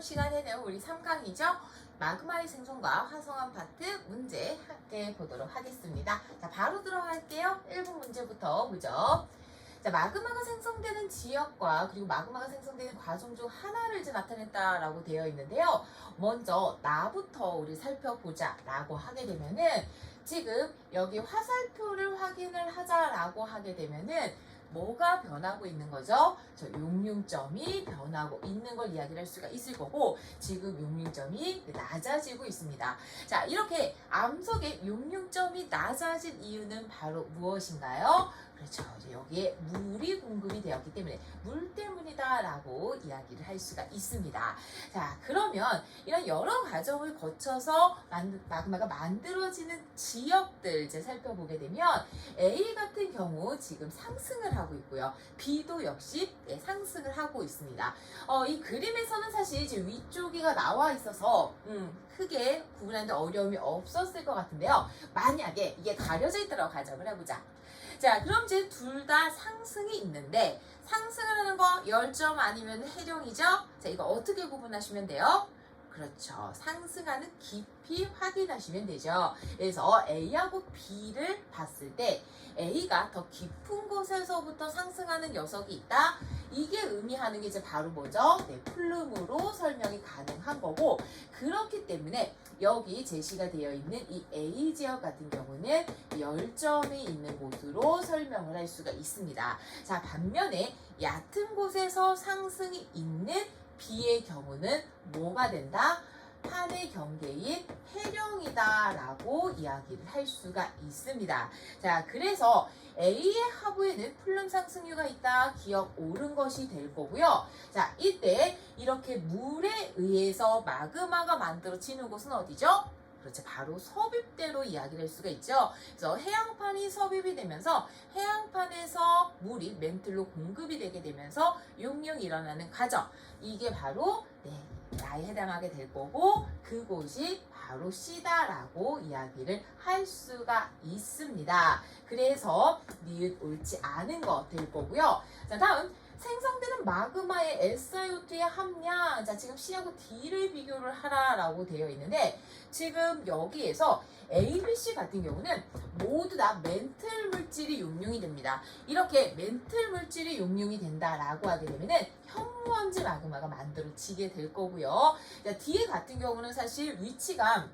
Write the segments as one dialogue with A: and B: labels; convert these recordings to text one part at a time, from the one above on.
A: 이번 시간에는 우리 3강이죠. 마그마의 생성과 화성한 파트 문제 함께 보도록 하겠습니다. 자, 바로 들어갈게요. 1분 문제부터 보죠. 자, 마그마가 생성되는 지역과 그리고 마그마가 생성되는 과정 중 하나를 이제 나타냈다라고 되어 있는데요. 먼저 나부터 우리 살펴보자라고 하게 되면은 지금 여기 화살표를 확인을 하자라고 하게 되면은 뭐가 변하고 있는 거죠? 저 용융점이 변하고 있는 걸 이야기를 할 수가 있을 거고 지금 용융점이 낮아지고 있습니다. 자 이렇게 암석의 용융점이 낮아진 이유는 바로 무엇인가요? 그렇죠. 여기에 물이 공급이 되었기 때문에 물 때문이다라고 이야기를 할 수가 있습니다. 자, 그러면 이런 여러 과정을 거쳐서 만, 마그마가 만들어지는 지역들 이제 살펴보게 되면 A 같은 경우 지금 상승을 하고 있고요. B도 역시 예, 상승을 하고 있습니다. 어, 이 그림에서는 사실 이제 위쪽이가 나와 있어서 음, 크게 구분하는데 어려움이 없었을 것 같은데요. 만약에 이게 가려져 있다고 가정을 해보자. 자, 그럼 이제 둘 다 상승이 있는데 상승을 하는 거 열점 아니면 해령이죠? 자, 이거 어떻게 구분하시면 돼요? 그렇죠. 상승하는 깊이 확인하시면 되죠. 그래서 A하고 B를 봤을 때 A가 더 깊은 곳에서부터 상승하는 녀석이 있다. 이게 의미하는 게 이제 바로 뭐죠? 네, 플룸으로 설명이 가능한 거고 그렇기 때문에 여기 제시가 되어 있는 이 A 지역 같은 경우는 열점이 있는 곳으로 설명을 할 수가 있습니다. 자, 반면에 얕은 곳에서 상승이 있는 B의 경우는 뭐가 된다? 판의 경계인 해령이다라고 이야기를 할 수가 있습니다. 자, 그래서 A의 하부에는 플룸 상승류가 있다. 기억 옳은 것이 될 거고요. 자, 이때 이렇게 물에 의해서 마그마가 만들어지는 곳은 어디죠? 그렇죠. 바로 섭입대로 이야기를 할 수가 있죠. 그래서 해양판이 섭입이 되면서 해양판에서 물이 멘틀로 공급이 되게 되면서 용융이 일어나는 과정. 이게 바로 네, 나에 해당하게 될 거고 그곳이 바로 C다라고 이야기를 할 수가 있습니다. 그래서 니은 옳지 않은 거 될 거고요. 자, 다음 생성되는 마그마의 SiO2의 함량. 자, 지금 C하고 D를 비교를 하라라고 되어 있는데 지금 여기에서 A, B, C 같은 경우는 모두 다 멘틀 물질이 용융이 됩니다. 이렇게 멘틀 물질이 용융이 된다라고 하게 되면은 현무암질 마그마가 만들어지게 될 거고요. 자, D 같은 경우는 사실 위치가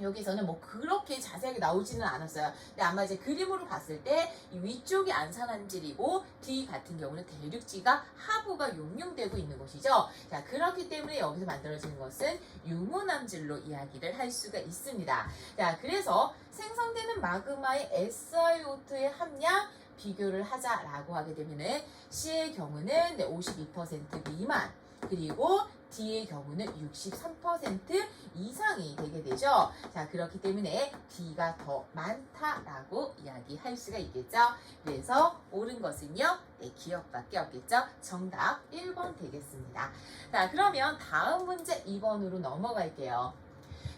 A: 여기서는 뭐 그렇게 자세하게 나오지는 않았어요. 근데 아마 이제 그림으로 봤을 때이 위쪽이 안산암질이고 D 같은 경우는 대륙지가 하부가 용융되고 있는 곳이죠. 자 그렇기 때문에 여기서 만들어지는 것은 유문암질로 이야기를 할 수가 있습니다. 자 그래서 생성되는 마그마의 SiO2의 함량 비교를 하자라고 하게 되면은 C의 경우는 52% 미만 그리고 D의 경우는 63% 이상이 되게 되죠. 자, 그렇기 때문에 D가 더 많다라고 이야기할 수가 있겠죠. 그래서 옳은 것은요, 네, 기억밖에 없겠죠. 정답 1번 되겠습니다. 자, 그러면 다음 문제 2번으로 넘어갈게요.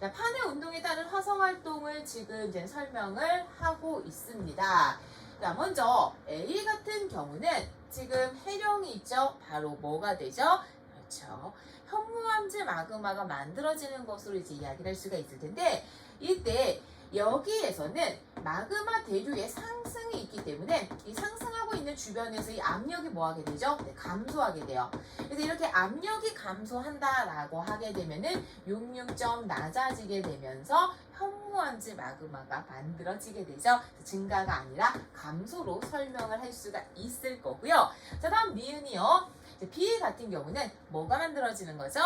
A: 자, 판의 운동에 따른 화성 활동을 지금 이제 설명을 하고 있습니다. 자, 먼저 A 같은 경우는 지금 해령이 있죠. 바로 뭐가 되죠? 그렇죠. 현무암질 마그마가 만들어지는 것으로 이제 이야기를 할 수가 있을 텐데 이때 여기에서는 마그마 대류의 상승이 있기 때문에 이 상승하고 있는 주변에서 이 압력이 뭐 하게 되죠? 네, 감소하게 돼요. 그래서 이렇게 압력이 감소한다라고 하게 되면은 용융점 낮아지게 되면서 현무암질 마그마가 만들어지게 되죠. 증가가 아니라 감소로 설명을 할 수가 있을 거고요. 자, 다음 니은이요. 이제 B 같은 경우는 뭐가 만들어지는 거죠?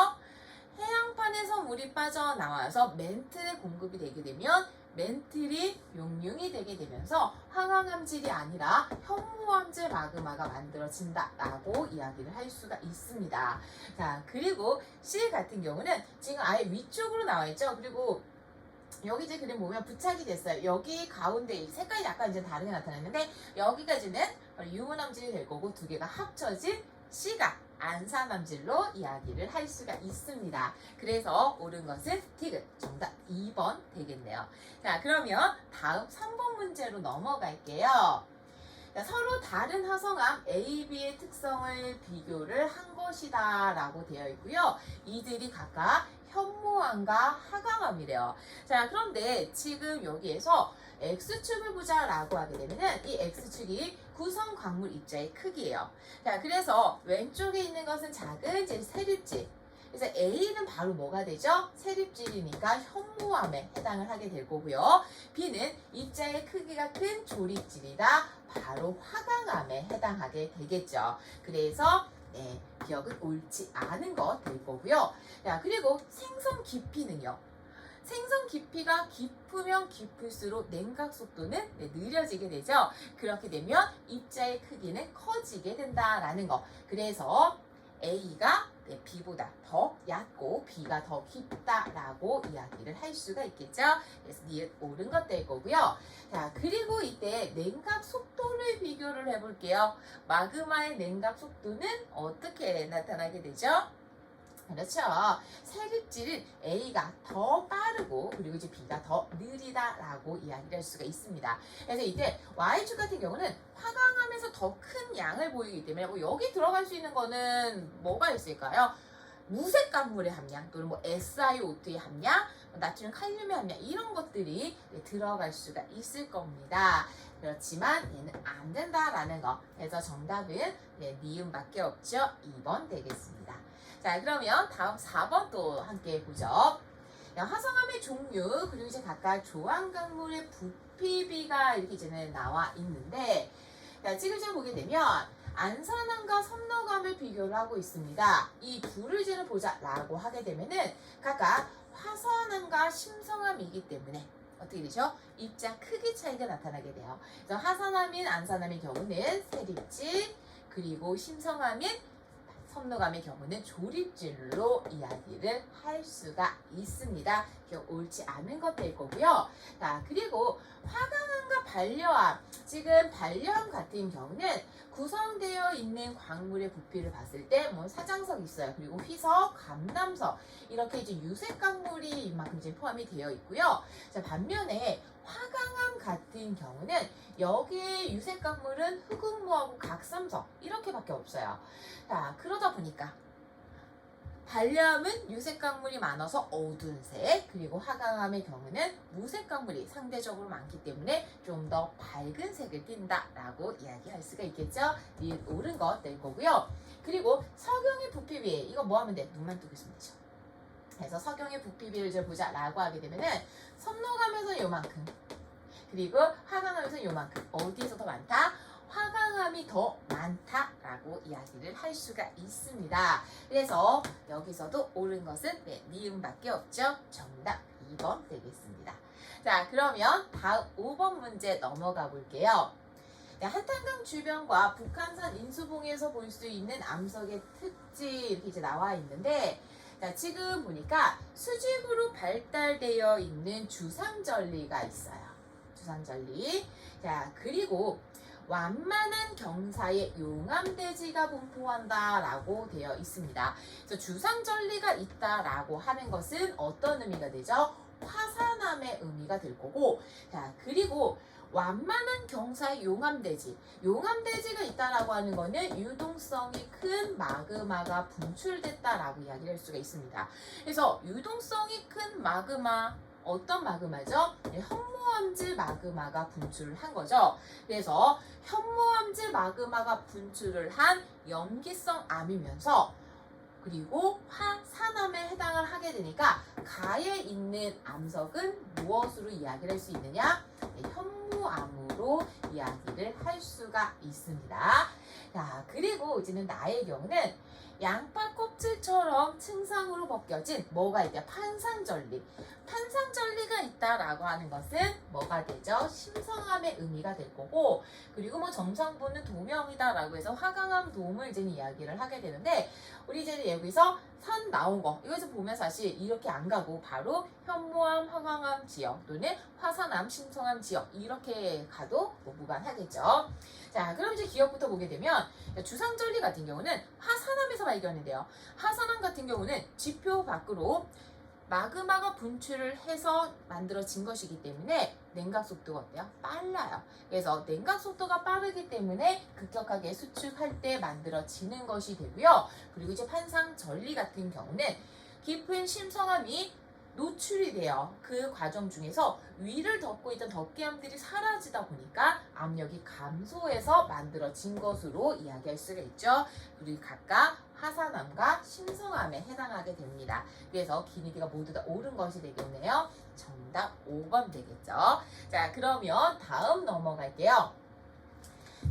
A: 해양판에서 물이 빠져나와서 멘틀에 공급이 되게 되면 멘틀이 용융이 되게 되면서 항암질이 아니라 현무암질 마그마가 만들어진다라고 이야기를 할 수가 있습니다. 자 그리고 C 같은 경우는 지금 아예 위쪽으로 나와 있죠. 그리고 여기 이제 그림 보면 부착이 됐어요. 여기 가운데 색깔이 약간 이제 다르게 나타났는데 여기까지는 유문암질이 될 거고 두 개가 합쳐진 C가 안산암질로 이야기를 할 수가 있습니다. 그래서 옳은 것은 티귿 정답 2번 되겠네요. 자 그러면 다음 3번 문제로 넘어갈게요. 자, 서로 다른 화성암 A, B의 특성을 비교를 한 것이다 라고 되어 있고요. 이들이 각각 현무암과 하강암이래요. 자, 그런데 지금 여기에서 X축을 보자라고 하게 되면은 이 X축이 구성 광물 입자의 크기예요. 자, 그래서 왼쪽에 있는 것은 작은 제 세립질. 그래서 A는 바로 뭐가 되죠? 세립질이니까 현무암에 해당을 하게 될 거고요. B는 입자의 크기가 큰 조립질이다. 바로 화강암에 해당하게 되겠죠. 그래서 네, 기억은 옳지 않은 것 될 거고요. 자, 그리고 생성 깊이는요. 생성 깊이가 깊으면 깊을수록 냉각 속도는 네, 느려지게 되죠. 그렇게 되면 입자의 크기는 커지게 된다라는 거. 그래서 A가 네, B보다 더 얕고 B가 더 깊다라고 이야기를 할 수가 있겠죠. 그래서 니은 옳은 것 될 거고요. 자, 그리고 이때 냉각 속도를 비교를 해볼게요. 마그마의 냉각 속도는 어떻게 나타나게 되죠? 그렇죠. 세립질은 A가 더 빠르고 그리고 이제 B가 더 느리다라고 이야기를 할 수가 있습니다. 그래서 이때 Y축 같은 경우는 화강암에서 더 큰 양을 보이기 때문에 뭐 여기 들어갈 수 있는 거는 뭐가 있을까요? 무색 강물의 함량 또는 뭐 SiO2의 함량, 뭐 나트륨 칼륨의 함량 이런 것들이 네, 들어갈 수가 있을 겁니다. 그렇지만 얘는 안 된다라는 거. 그래서 정답은 네, 니은밖에 없죠. 2번 되겠습니다. 자, 그러면 다음 4번 또 함께 보죠. 야, 화성암의 종류 그리고 이제 각각 조항강물의 부피비가 이렇게 이제 나와 있는데 자, 지금 좀 보게 되면 안산암과 섬노감을 비교를 하고 있습니다. 이 둘을 이제는 보자라고 하게 되면은 각각 화산암과 심성암이기 때문에 어떻게 되죠? 입자 크기 차이가 나타나게 돼요. 그래서 화산암인 안산암의 경우는 세립질 그리고 심성암인 섬노감의 경우는 조립질로 이야기를 할 수가 있습니다. 옳지 않은 것될 거고요. 자, 그리고 화강암과 반려암. 지금 반려암 같은 경우는 구성되어 있는 광물의 부피를 봤을 때 뭐 사장석 있어요. 그리고 휘석, 감남석 이렇게 이제 유색 광물이 이만큼 이제 포함이 되어 있고요. 자, 반면에 화강암 같은 경우는 여기에 유색 광물은 흑흑무하고 각삼석 이렇게밖에 없어요. 자, 그러다 보니까 반려암은 유색 강물이 많아서 어두운 색, 그리고 화강암의 경우는 무색 강물이 상대적으로 많기 때문에 좀 더 밝은 색을 띈다라고 이야기할 수가 있겠죠. 이 옳은 것 될 거고요. 그리고 석영의 부피비 이거 뭐 하면 돼? 눈만 뜨고 있으면 되죠. 그래서 석영의 부피비를 보자라고 하게 되면은 섬노감에서 요만큼 그리고 화강암에서 요만큼 어디에서 더 많다? 화강암이 더 많다라고 이야기를 할 수가 있습니다. 그래서 여기서도 옳은 것은 네, 니은밖에 없죠. 정답 2번 되겠습니다. 자, 그러면 다음 5번 문제 넘어가 볼게요. 네, 한탄강 주변과 북한산 인수봉에서 볼 수 있는 암석의 특징 이렇게 이제 나와 있는데 자, 지금 보니까 수직으로 발달되어 있는 주상절리가 있어요. 주상절리. 자, 그리고 완만한 경사의 용암대지가 분포한다라고 되어 있습니다. 그래서 주상절리가 있다라고 하는 것은 어떤 의미가 되죠? 화산암의 의미가 될 거고, 자 그리고 완만한 경사의 용암대지, 용암대지가 있다라고 하는 거는 유동성이 큰 마그마가 분출됐다라고 이야기할 수가 있습니다. 그래서 유동성이 큰 마그마 어떤 마그마죠? 네, 현무암질 마그마가 분출을 한 거죠. 그래서 현무암질 마그마가 분출을 한 염기성 암이면서 그리고 화산암에 해당을 하게 되니까 가에 있는 암석은 무엇으로 이야기를 할 수 있느냐? 네, 현무 암으로 이야기를 할 수가 있습니다. 자, 그리고 이제는 나의 경우는 양파 껍질처럼 층상으로 벗겨진 뭐가 있냐? 판상절리. 판상절리가 있다라고 하는 것은 뭐가 되죠? 심성암의 의미가 될 거고, 그리고 뭐 점성부는 도명이다라고 해서 화강암 도움을 이제 이야기를 하게 되는데, 우리 이제 여기서 산 나온 거, 이것을 보면 사실 이렇게 안 가고 바로 현무암, 화강암 지역 또는 화산암, 심성암 지역 이렇게 가도 뭐 무관하겠죠. 자, 그럼 이제 기억부터 보게 되면 주상절리 같은 경우는 화산암에서 발견이 돼요. 화산암 같은 경우는 지표 밖으로 마그마가 분출을 해서 만들어진 것이기 때문에 냉각 속도가 어때요? 빨라요. 그래서 냉각 속도가 빠르기 때문에 급격하게 수축할 때 만들어지는 것이 되고요. 그리고 이제 판상 전리 같은 경우는 깊은 심성암이 노출이 돼요. 그 과정 중에서 위를 덮고 있던 덮개암들이 사라지다 보니까 압력이 감소해서 만들어진 것으로 이야기할 수가 있죠. 그리고 각각 화산암과 심성암에 해당하게 됩니다. 그래서 기니디가 모두 다 옳은 것이 되겠네요. 정답 5번 되겠죠. 자, 그러면 다음 넘어갈게요.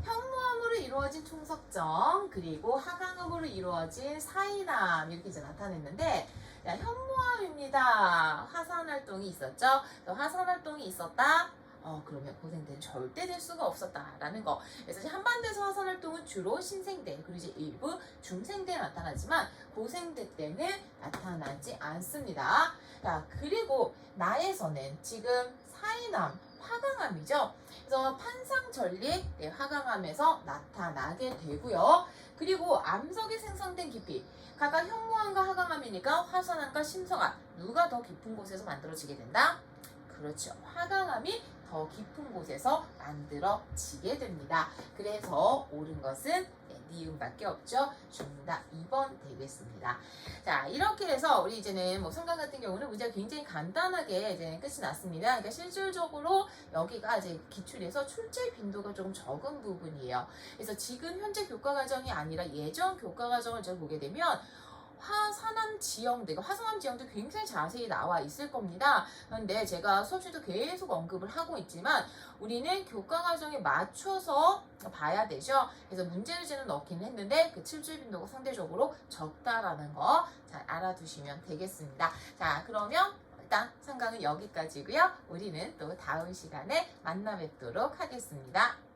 A: 현무암으로 이루어진 총석정 그리고 하강암으로 이루어진 사이남 이렇게 이제 나타냈는데 자, 현무암입니다. 화산 활동이 있었죠. 또 화산 활동이 있었다. 어, 그러면 고생대는 절대 될 수가 없었다라는 거. 그래서 한반도에서 화산 활동은 주로 신생대, 그리고 이제 일부 중생대에 나타나지만 고생대 때는 나타나지 않습니다. 자, 그리고 나에서는 지금 사이남, 화강암이죠. 그래서 판상전리 네, 화강암에서 나타나게 되고요. 그리고 암석이 생성된 깊이 각각 현무암과 화강암이니까 화산암과 심성암 누가 더 깊은 곳에서 만들어지게 된다? 그렇죠. 화강암이 더 깊은 곳에서 만들어지게 됩니다. 그래서 옳은 것은 네, 니은밖에 없죠. 정답 2번 되겠습니다. 자 이렇게 해서 우리 이제는 뭐 성강 같은 경우는 문제가 굉장히 간단하게 이제 끝이 났습니다. 그러니까 실질적으로 여기가 이제 기출에서 출제 빈도가 조금 적은 부분이에요. 그래서 지금 현재 교과 과정이 아니라 예전 교과 과정을 제가 보게 되면 화산암 지형들, 그러니까 화산암 지형도 굉장히 자세히 나와 있을 겁니다. 그런데 제가 수업 시도 계속 언급을 하고 있지만 우리는 교과 과정에 맞춰서 봐야 되죠. 그래서 문제를 제는 넣기는 했는데 그 출제 빈도가 상대적으로 적다라는 거 잘 알아두시면 되겠습니다. 자, 그러면 일단 상강은 여기까지고요. 우리는 또 다음 시간에 만나 뵙도록 하겠습니다.